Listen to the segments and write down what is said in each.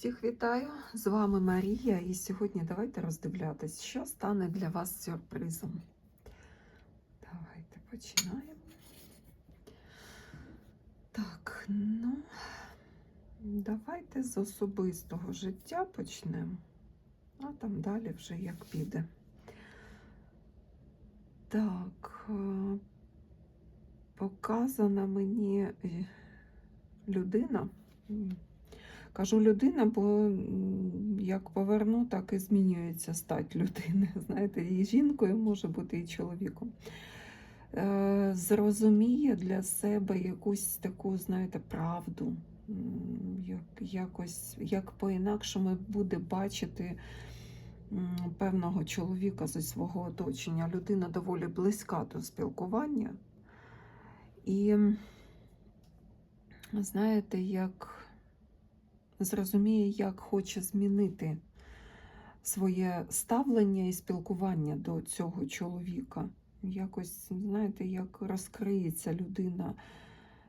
Всіх вітаю! З вами Марія, і сьогодні давайте роздивлятись, що стане для вас сюрпризом. Давайте починаємо. Так, ну, давайте з особистого життя почнемо, а там далі вже як піде. Так, е, показана мені е, людина. Кажу людина, бо як поверну, так і змінюється стать людини. Знаєте, і жінкою може бути, і чоловіком. Е, Зрозуміє для себе якусь таку, знаєте, правду, як, якось, як по-інакшому буде бачити певного чоловіка зі свого оточення. Людина доволі близька до спілкування. І знаєте, як зрозуміє, як хоче змінити своє ставлення і спілкування до цього чоловіка. Якось, знаєте, як розкриється людина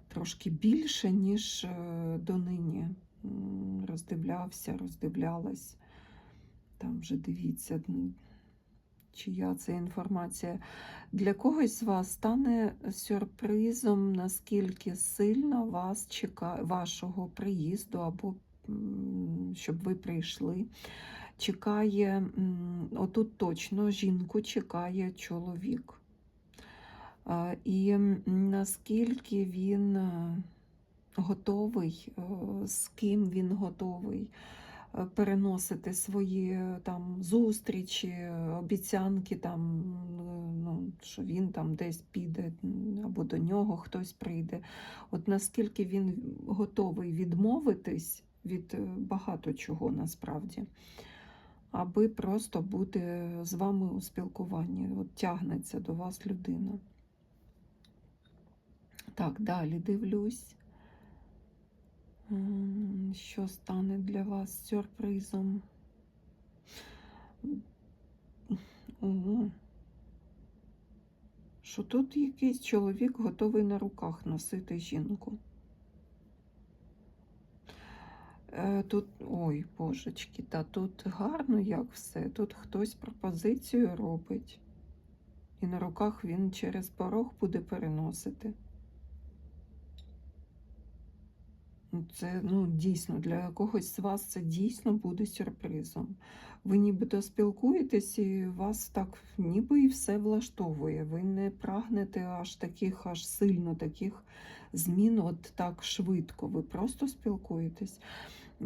трошки більше, ніж е, донині. Роздивлявся, роздивлялась. Там вже дивіться, чия це інформація. Для когось з вас стане сюрпризом, наскільки сильно вас чекає вашого приїзду або щоб ви прийшли. Чекає, отут точно жінку чекає чоловік. І наскільки він е, готовий, е, з ким він готовий е, переносити свої там зустрічі, обіцянки, там, е, ну, що він там десь піде, або до нього хтось прийде. От наскільки він готовий відмовитись від е, багато чого насправді, аби просто бути з вами у спілкуванні. От тягнеться до вас людина. Так, далі дивлюсь. Що стане для вас сюрпризом? Ого. Що тут якийсь чоловік готовий на руках носити жінку. Е, Тут, ой, божечки, та тут гарно як все. Тут хтось пропозицію робить. І на руках він через порог буде переносити. Ну, Це ну, дійсно для когось з вас це дійсно буде сюрпризом. Ви нібито спілкуєтесь, і вас так ніби і все влаштовує. Ви не прагнете аж таких, аж сильно таких змін, от так швидко. Ви просто спілкуєтесь.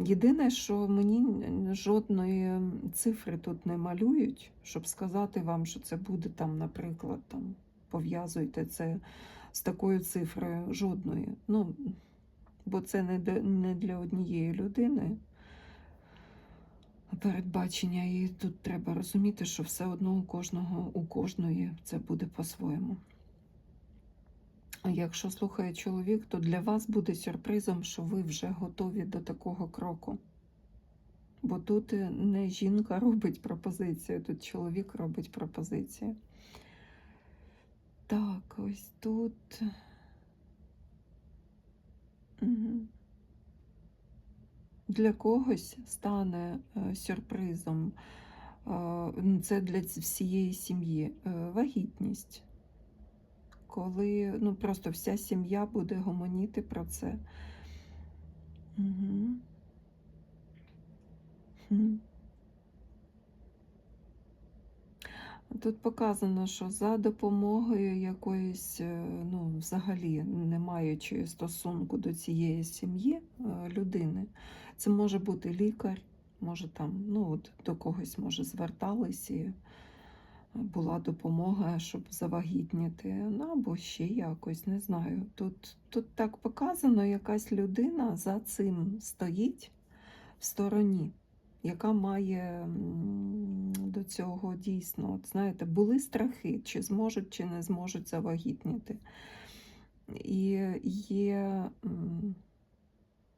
Єдине, що мені жодної цифри тут не малюють, щоб сказати вам, що це буде там, наприклад, там пов'язуйте це з такою цифрою жодної. Ну, бо це не для, однієї людини передбачення, і тут треба розуміти, що все одно у кожного, у кожної це буде по-своєму. Якщо слухає чоловік, то для вас буде сюрпризом, що ви вже готові до такого кроку. Бо тут е, не жінка робить пропозицію, тут чоловік робить пропозицію. Так, ось тут. Для когось стане е, сюрпризом. е, Це для всієї сім'ї вагітність. Коли ну, просто вся сім'я буде гомоніти про це. Угу. Тут показано, що за допомогою якоїсь, е, ну, взагалі не маючи стосунку до цієї сім'ї е, людини, це може бути лікар, може там, ну, от до когось може звертались і була допомога, щоб завагітніти, ну, або ще якось, не знаю. Тут, тут так показано, якась людина за цим стоїть в стороні яка має до цього дійсно, от знаєте, були страхи, чи зможуть, чи не зможуть завагітніти. І є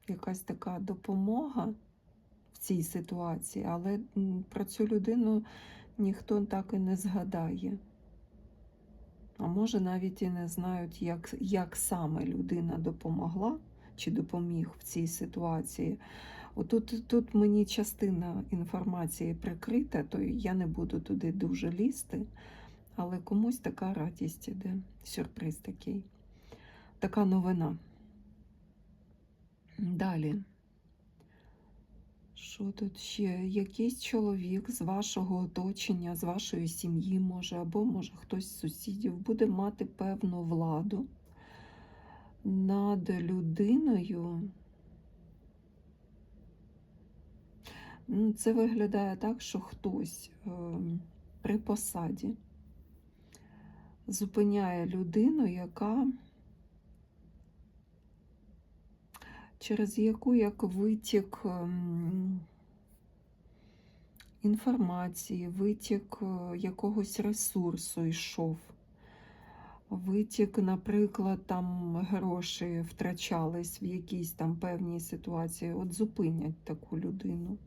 якась така допомога в цій ситуації, але про цю людину ніхто так і не згадає. А може навіть і не знають, як, як саме людина допомогла чи допоміг в цій ситуації. Отут тут мені частина інформації прикрита, то я не буду туди дуже лізти, але комусь така радість іде, сюрприз такий, така новина. Далі. Що тут ще? Якийсь чоловік з вашого оточення, з вашої сім'ї, може, або може хтось з сусідів буде мати певну владу над людиною. Ну, Це виглядає так, що хтось е, при посаді зупиняє людину, яка через яку як витік ем, інформації, витік е, якогось ресурсу йшов. Витік, наприклад, там гроші втрачались в якійсь там певній ситуації. От зупинять таку людину.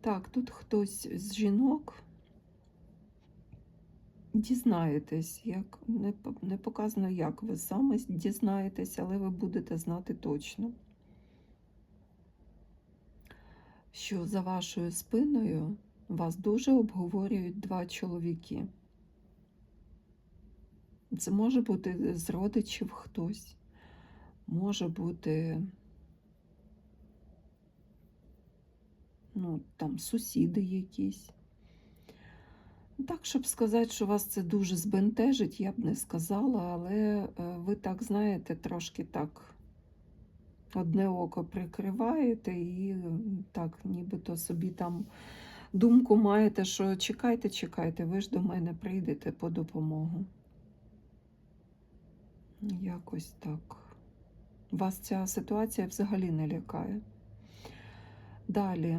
Так, тут хтось з жінок дізнаєтесь, як не, не показано, як ви саме дізнаєтесь, але ви будете знати точно, що за вашою спиною вас дуже обговорюють два чоловіки. Це може бути з родичів хтось, може бути ну, там сусіди якісь. Так, щоб сказати, що вас це дуже збентежить, я б не сказала, але е, ви так знаєте, трошки так одне око прикриваєте і так, нібито собі там думку маєте, що чекайте, чекайте, ви ж до мене прийдете по допомогу. Якось так. Вас ця ситуація взагалі не лякає. Далі,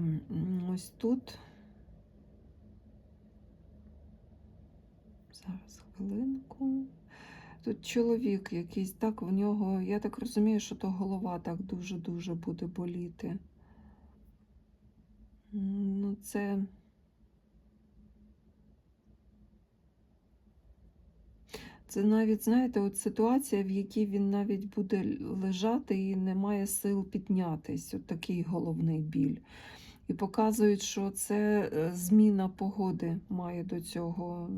ось тут. Зараз хвилинку. Тут чоловік якийсь, так, в нього, я так розумію, що то голова так дуже-дуже буде боліти. Ну, це. Це навіть, знаєте, от ситуація, в якій він навіть буде лежати і не має сил піднятись. От такий головний біль. І показують, що це е, зміна погоди має до цього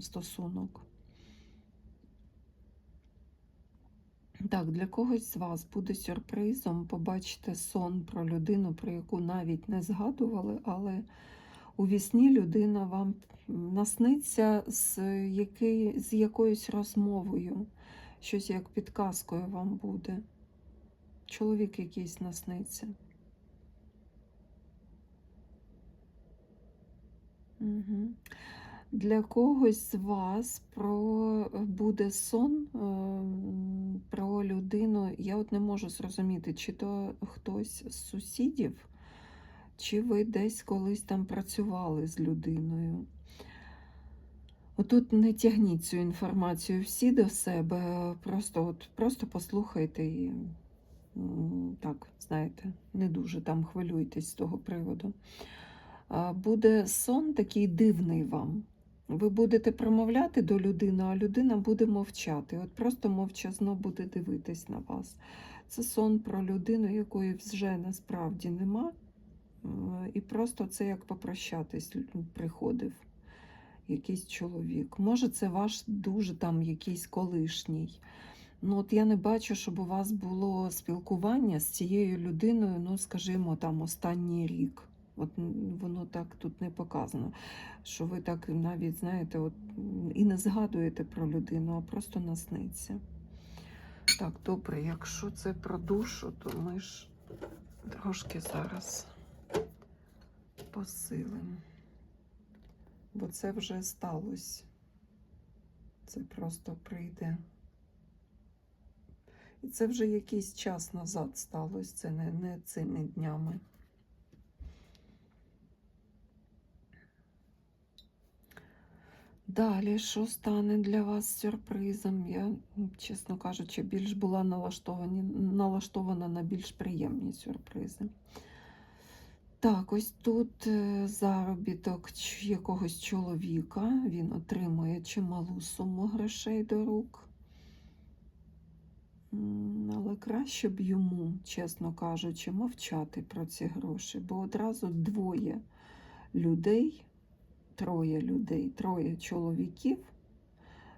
стосунок. Так, для когось з вас буде сюрпризом побачити сон про людину, про яку навіть не згадували, але у вісні людина вам насниться з, який, з якоюсь розмовою, щось як підказкою вам буде. Чоловік якийсь насниться. Для когось з вас про буде сон е, про людину. Я от не можу зрозуміти, чи то хтось з сусідів, чи ви десь колись там працювали з людиною. Отут не тягніть цю інформацію всі до себе, просто, от, просто послухайте і так, знаєте, не дуже там хвилюйтесь з того приводу. Буде сон такий дивний вам. Ви будете промовляти до людини, а людина буде мовчати. От просто мовчазно буде дивитись на вас. Це сон про людину, якої вже насправді нема. І просто це як попрощатись приходив якийсь чоловік. Може, це ваш дуже там якийсь колишній. Ну, от я не бачу, щоб у вас було спілкування з цією людиною, ну, скажімо, там останній рік. От воно так тут не показано, що ви так навіть знаєте, от і не згадуєте про людину, а просто насниться. Так, добре, якщо це про душу, то ми ж трошки зараз посилимо. Бо це вже сталося. Це просто прийде. І це вже якийсь час назад сталося, це не, не цими днями. Далі, що стане для вас сюрпризом? Я, чесно кажучи, більш була налаштована на більш приємні сюрпризи. Так, ось тут е, заробіток якогось чоловіка. Він отримує чималу суму грошей до рук. Але краще б йому, чесно кажучи, мовчати про ці гроші, бо одразу двоє людей, троє людей, троє чоловіків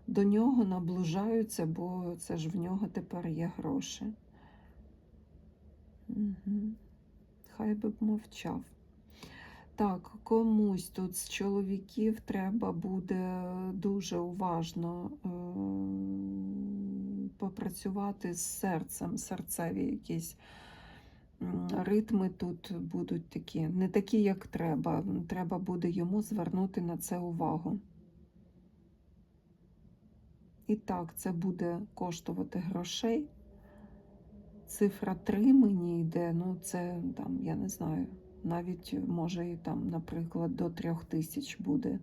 до нього наближаються, бо це ж в нього тепер є гроші. Угу. Хай би б мовчав. Так, комусь тут з чоловіків треба буде дуже уважно е- попрацювати з серцем, серцеві якісь ритми тут будуть такі, не такі, як треба. Треба буде йому звернути на це увагу. І так, це буде коштувати грошей. Цифра 3 мені йде, ну це там, я не знаю, навіть може і там, наприклад, до 3 тисяч буде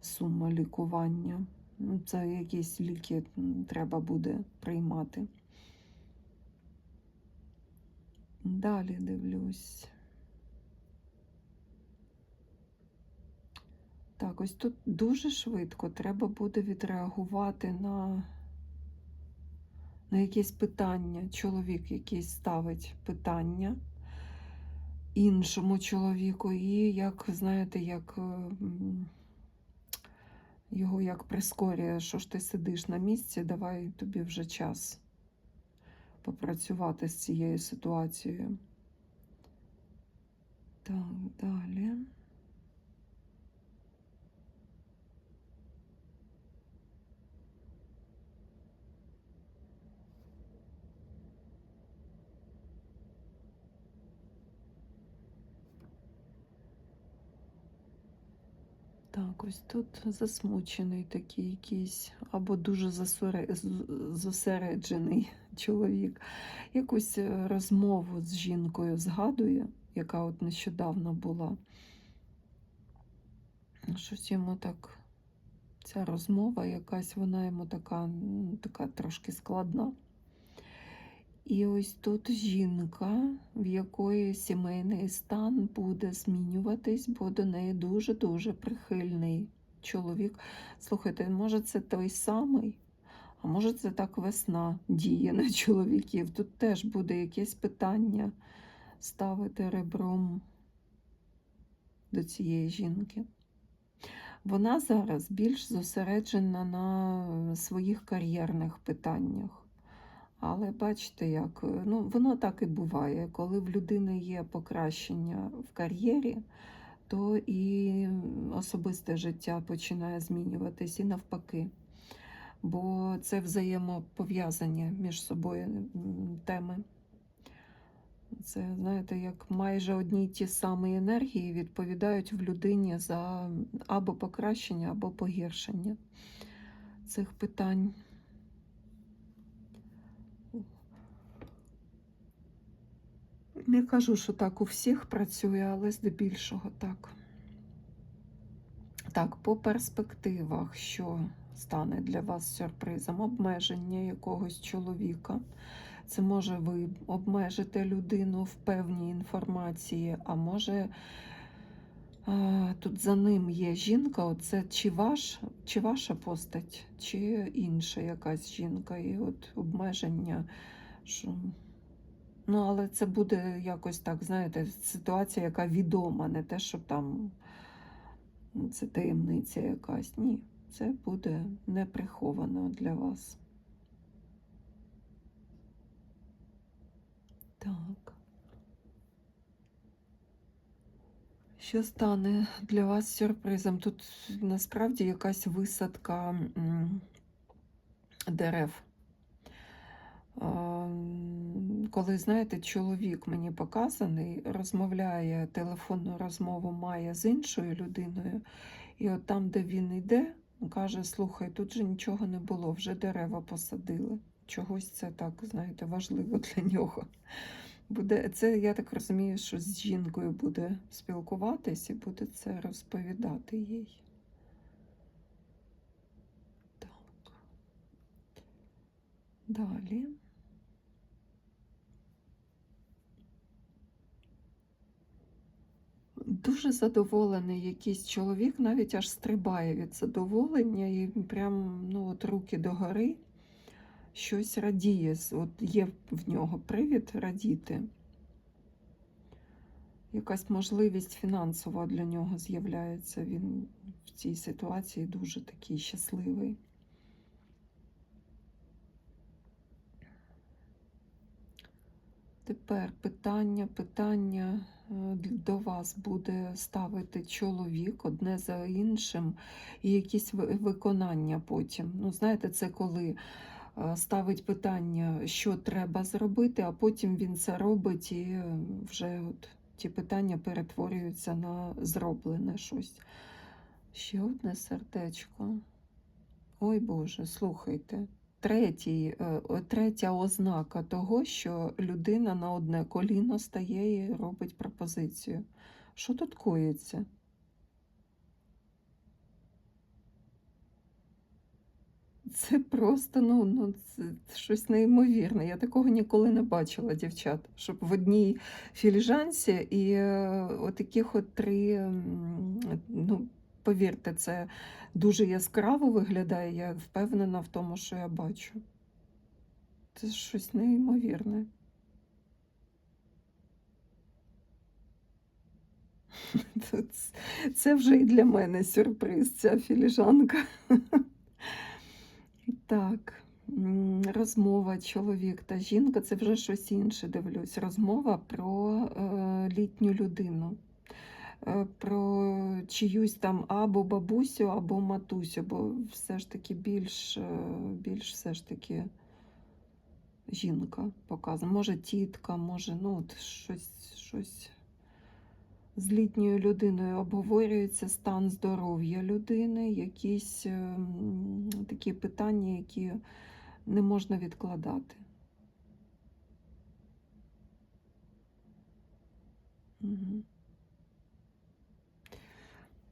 сума лікування. Ну, Це якісь ліки треба буде приймати. Далі дивлюсь. Так, ось тут дуже швидко треба буде відреагувати на, на якесь питання. Чоловік якийсь ставить питання іншому чоловіку, і як, знаєте, як е, його як прискорює, що ж ти сидиш на місці, давай тобі вже час попрацювати з цією ситуацією. Так, далі. Так, ось тут засмучений такий якийсь, або дуже зосереджений чоловік. Якусь е, розмову з жінкою згадує, яка от нещодавно була. Щось йому так, ця розмова якась, вона йому така, така трошки складна. І ось тут жінка, в якої сімейний стан буде змінюватись, бо до неї дуже-дуже прихильний чоловік. Слухайте, може, це той самий, а може, це так весна діє на чоловіків. Тут теж буде якесь питання ставити ребром до цієї жінки. Вона зараз більш зосереджена на своїх кар'єрних питаннях. Але бачите, як е, ну, воно так і буває. Коли в людини є покращення в кар'єрі, то і особисте життя починає змінюватись і навпаки. Бо це взаємопов'язані між собою теми. Це, знаєте, як майже одні й ті самі енергії відповідають в людині за або покращення, або погіршення цих питань. Не кажу, що так у всіх працює, але здебільшого так. Так, по перспективах, що стане для вас сюрпризом? Обмеження якогось чоловіка. Це може ви обмежите людину в певній інформації, а може тут за ним є жінка, оце чи, ваш, чи ваша постать, чи інша якась жінка, і от обмеження. що Ну, але це буде якось так, знаєте, ситуація, яка відома, не те, що там ну, це таємниця якась. Ні, це буде не приховано для вас. Так. Що стане для вас сюрпризом? Тут насправді якась висадка дерев. Коли, знаєте, чоловік мені показаний, розмовляє, телефонну розмову має з іншою людиною, і от там, де він йде, каже: слухай, тут же нічого не було, вже дерева посадили. Чогось це так, знаєте, важливо для нього. Буде, Це, я так розумію, що з жінкою буде спілкуватись і буде це розповідати їй. Так. Далі. Дуже задоволений якийсь чоловік, навіть аж стрибає від задоволення і прям ну, от руки догори, щось радіє. От є в нього привід радіти. Якась можливість фінансова для нього з'являється. Він в цій ситуації дуже такий щасливий. Тепер питання, питання е, до вас буде ставити чоловік одне за іншим, і якісь виконання потім. Ну, знаєте, це коли е, ставить питання, що треба зробити, а потім він це робить, і вже от ті питання перетворюються на зроблене щось. Ще одне сердечко. Ой Боже, слухайте. Третій, е, третя ознака того, що людина на одне коліно стає і робить пропозицію. Що тут коїться? Це просто ну, ну, це щось неймовірне. Я такого ніколи не бачила, дівчат, щоб в одній філіжанці і е, отаких от три, м, ну, повірте, це дуже яскраво виглядає. Я впевнена в тому, що я бачу. Це щось неймовірне. Це, вже і для мене сюрприз, ця філіжанка. Так, розмова чоловік та жінка це вже щось інше, дивлюсь. Розмова про е, літню людину, про чиюсь там або бабусю, або матусю, бо все ж таки більш, е, більш все ж таки жінка показана. Може, тітка, може, ну, от щось, щось з літньою людиною обговорюється стан здоров'я людини, якісь ем, такі питання, які не можна відкладати. Мгм.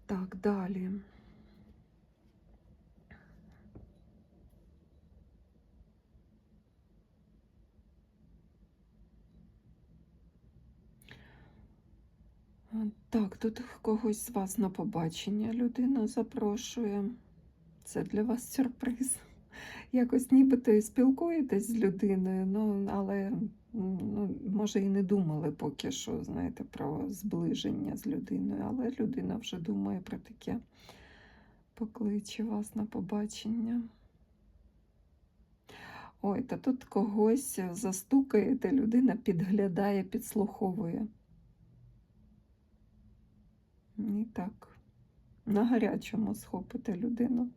Так, далі. Так, тут когось з вас на побачення людина запрошує. Це для вас сюрприз. Якось нібито і спілкуєтесь з людиною, ну, але ну, може і не думали поки що, знаєте, про зближення з людиною, але людина вже думає про таке. Покличе вас на побачення. Ой, та тут когось застукаєте, людина підглядає, підслуховує. І так, на гарячому схопите людину.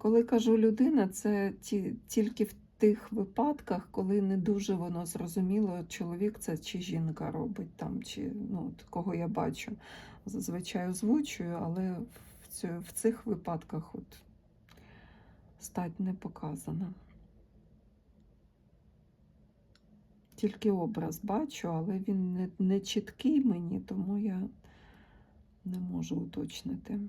Коли кажу людина, це ті, тільки в тих випадках, коли не дуже воно зрозуміло, чоловік це чи жінка робить там, чи ну, кого я бачу. Зазвичай озвучую, але в, цю, в цих випадках от стать не показана. Тільки образ бачу, але він не, не чіткий мені, тому я не можу уточнити.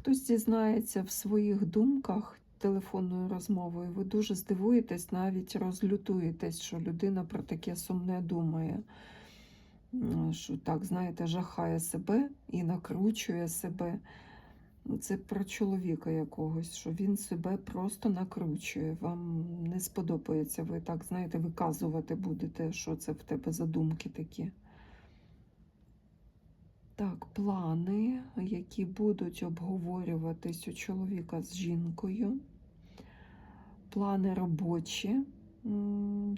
Хтось зізнається в своїх думках телефонною розмовою, ви дуже здивуєтесь, навіть розлютуєтесь, що людина про таке сумне думає. Що так, знаєте, жахає себе і накручує себе. Це про чоловіка якогось, що він себе просто накручує. Вам не сподобається, ви так, знаєте, виказувати будете, що це в тебе за думки такі. Так, плани, які будуть обговорюватись у чоловіка з жінкою. Плани робочі.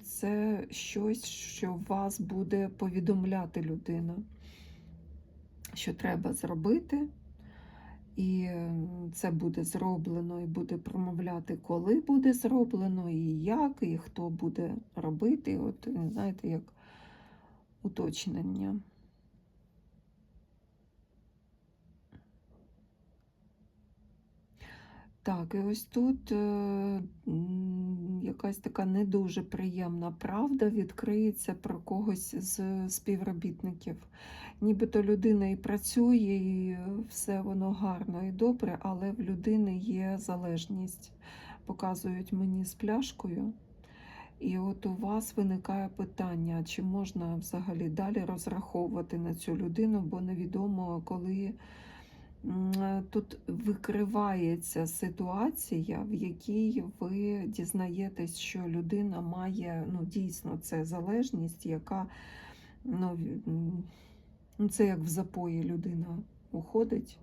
Це щось, що вас буде повідомляти людина, що треба зробити. І це буде зроблено, і буде промовляти, коли буде зроблено, і як, і хто буде робити. От, знаєте, як уточнення. Так, і ось тут е, якась така не дуже приємна правда відкриється про когось з співробітників. Нібито людина і працює, і все воно гарно і добре, але в людини є залежність. Показують мені з пляшкою. І от у вас виникає питання, чи можна взагалі далі розраховувати на цю людину, бо невідомо, коли тут викривається ситуація, в якій ви дізнаєтесь, що людина має ну, дійсно це залежність, яка ну, це як в запої людина уходить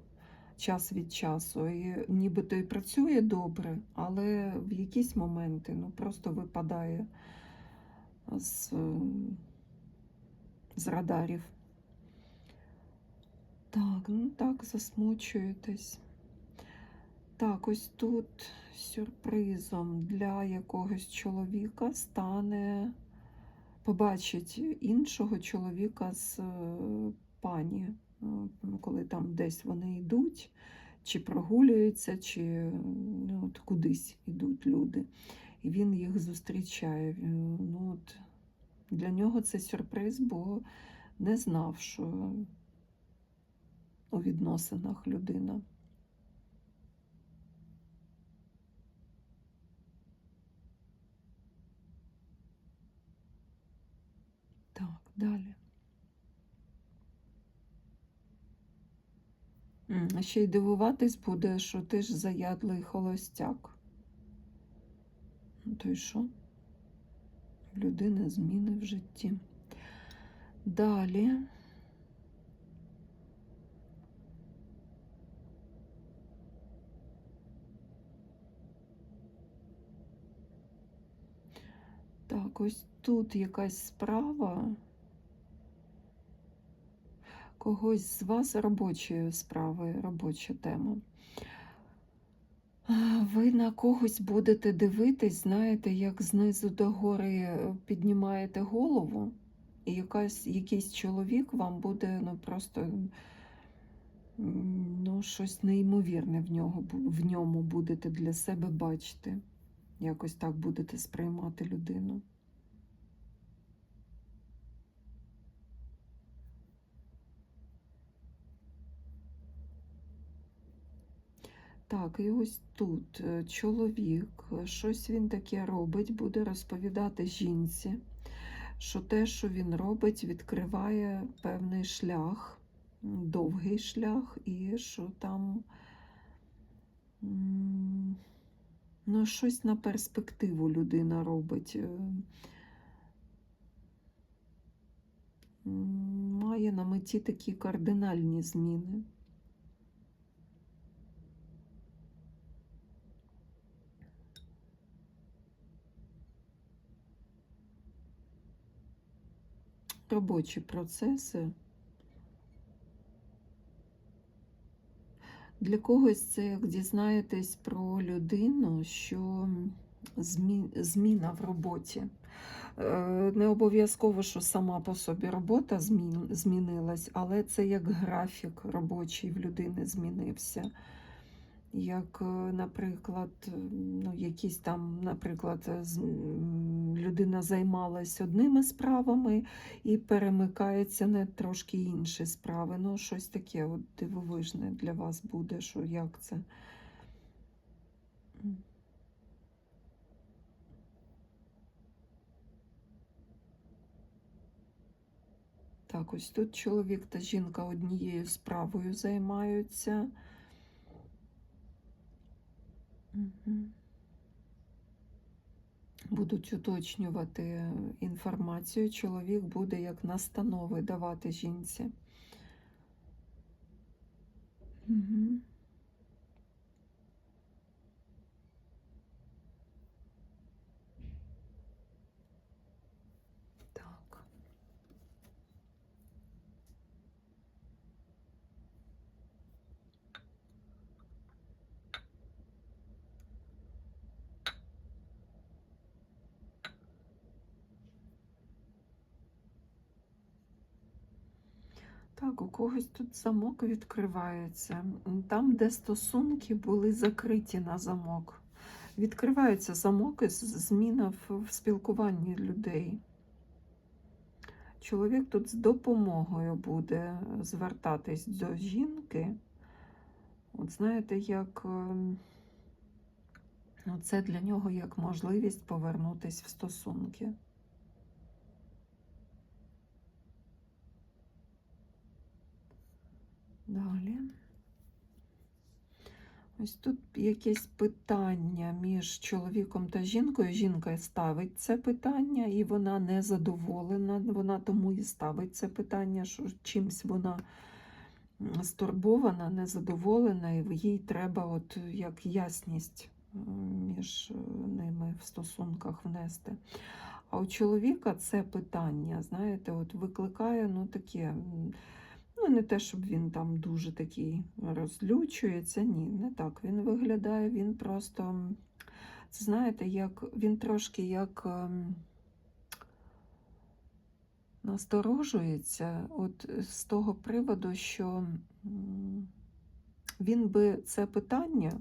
час від часу. І нібито і працює добре, але в якісь моменти ну, просто випадає з, е, з радарів. Так, ну так, засмучуєтесь. Так, ось тут сюрпризом для якогось чоловіка стане побачить іншого чоловіка з е, пані, е, ну, коли там десь вони йдуть, чи прогулюються, чи ну, от кудись йдуть люди. І він їх зустрічає. Е, Ну, от, для нього це сюрприз, бо не знав, що у відносинах людина. Так, далі. Ще й дивуватись буде, що ти ж заядлий холостяк. Ну, то й що? В людини зміни в житті. Далі. Так, ось тут якась справа. Когось з вас робочі справи, робоча тема. Ви на когось будете дивитись, знаєте, як знизу до гори е, піднімаєте голову, і якась, якийсь чоловік вам буде ну, просто ну, щось неймовірне в, нього, в ньому будете для себе бачити. Якось так будете сприймати людину. Так, і ось тут е, чоловік, е, щось він таке робить, буде розповідати жінці, що те, що він робить, відкриває певний шлях, довгий шлях, і що там ну, щось на перспективу людина робить. е, Має на меті такі кардинальні зміни. Робочі процеси. Для когось це як дізнаєтесь про людину, що зміна в роботі. Е, Не обов'язково, що сама по собі робота змінилась, але це як графік робочий в людини змінився. Як, е, наприклад, е, ну, якісь там, наприклад, е, людина займалась одними справами і перемикається на трошки інші справи. Ну, щось таке от дивовижне для вас буде, що як це. Так, ось тут чоловік та жінка однією справою займаються. Мгм. Будуть уточнювати інформацію. Чоловік буде як настанови давати жінці. Угу. Так, у когось тут замок відкривається. Там, де стосунки були закриті на замок. Відкривається замок і зміна в, спілкуванні людей. Чоловік тут з допомогою буде звертатись до жінки. От знаєте, як ем, Ну, Це для нього як можливість повернутися в стосунки. Далі. Ось тут якесь питання між чоловіком та жінкою. Жінка ставить це питання, і вона не задоволена. Вона тому і ставить це питання, що чимсь вона стурбована, незадоволена, і їй треба от як ясність між е, ними в стосунках внести. А у чоловіка це питання, знаєте, от викликає ну, таке. Ну, не те, щоб він там дуже такий розлючується, ні, не так він виглядає. Він просто, це знаєте, як він трошки як ем, насторожується от з того приводу, що він би це питання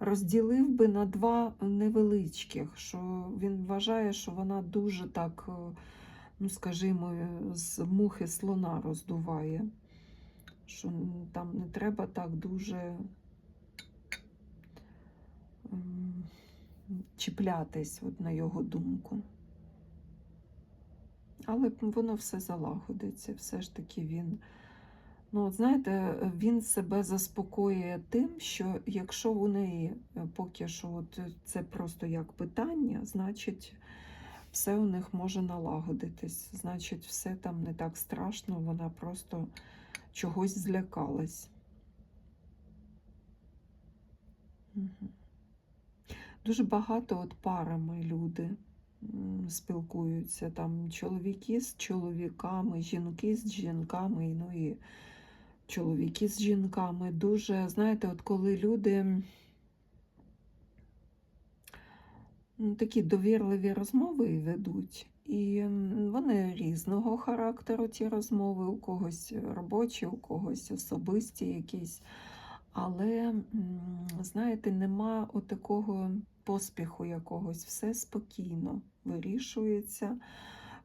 розділив би на два невеличких, що він вважає, що вона дуже так. Ну, скажімо, з мухи слона роздуває. Що там не треба так дуже м, чіплятись, от на його думку. Але воно все залагодиться, все ж таки він. Ну, от знаєте, він себе заспокоює тим, що якщо у неї е, поки що от це просто як питання, значить все у них може налагодитись. Значить, все там не так страшно, вона просто чогось злякалась. Дуже багато от парами люди спілкуються. Там чоловіки з чоловіками, жінки з жінками, ну і чоловіки з жінками. Дуже, знаєте, от коли люди такі довірливі розмови ведуть, і вони різного характеру, ті розмови, у когось робочі, у когось особисті якісь. Але, знаєте, нема отакого поспіху якогось, все спокійно вирішується,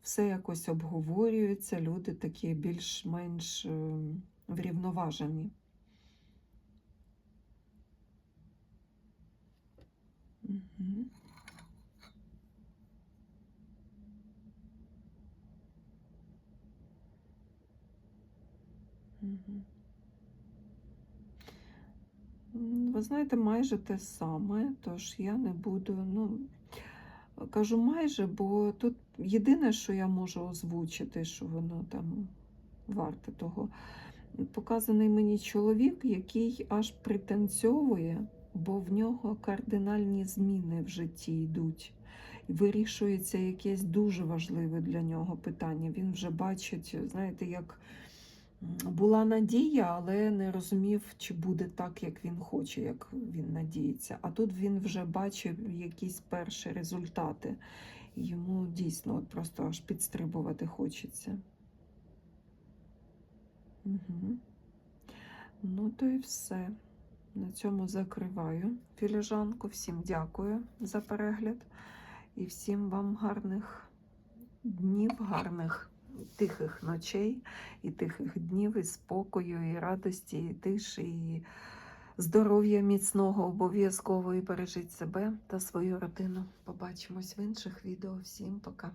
все якось обговорюється, люди такі більш-менш е, врівноважені. Мгм. Ви знаєте, майже те саме, тож я не буду, ну, кажу майже, бо тут єдине, що я можу озвучити, що воно там варте того. Показаний мені чоловік, який аж пританцьовує, бо в нього кардинальні зміни в житті йдуть. Вирішується якесь дуже важливе для нього питання. Він вже бачить, знаєте, як була надія, але не розумів, чи буде так, як він хоче, як він надіється. А тут він вже бачив якісь перші результати. Йому дійсно от просто аж підстрибувати хочеться. Угу. Ну, то і все. На цьому закриваю філіжанку. Всім дякую за перегляд і всім вам гарних днів, гарних тихих ночей і тихих днів, і спокою, і радості, і тиші, і здоров'я міцного обов'язково. І бережіть себе та свою родину. Побачимось в інших відео. Всім пока.